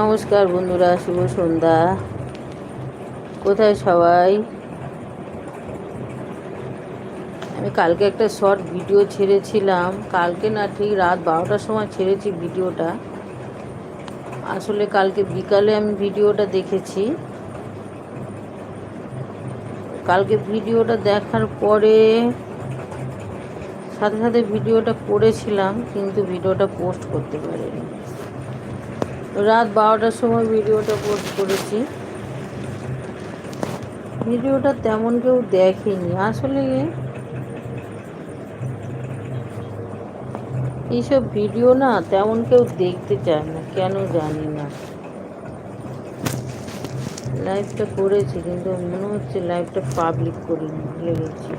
নমস্কার বন্ধুরা, শুভ সন্ধ্যা। কোথায় সবাই? আমি কালকে একটা শর্ট ভিডিও ছেড়েছিলাম। কালকে না ঠিক রাত বারোটার সময় ছেড়েছি ভিডিওটা। আসলে কালকে বিকালে আমি ভিডিওটা দেখেছি। কালকে ভিডিওটা দেখার পরে সাথে সাথে ভিডিওটা করেছিলাম, কিন্তু ভিডিওটা পোস্ট করতে পারিনি। রাত বারোটার সময় ভিডিওটা পোস্ট করেছি। ভিডিওটা তেমন কেউ দেখেনি। আসলে এইসব ভিডিও না তেমন কেউ দেখতে চায় না, কেন জানি না। লাইভটা করেছি, কিন্তু মনে হচ্ছে লাইভটা পাবলিক করিনি ভুলে গেছি।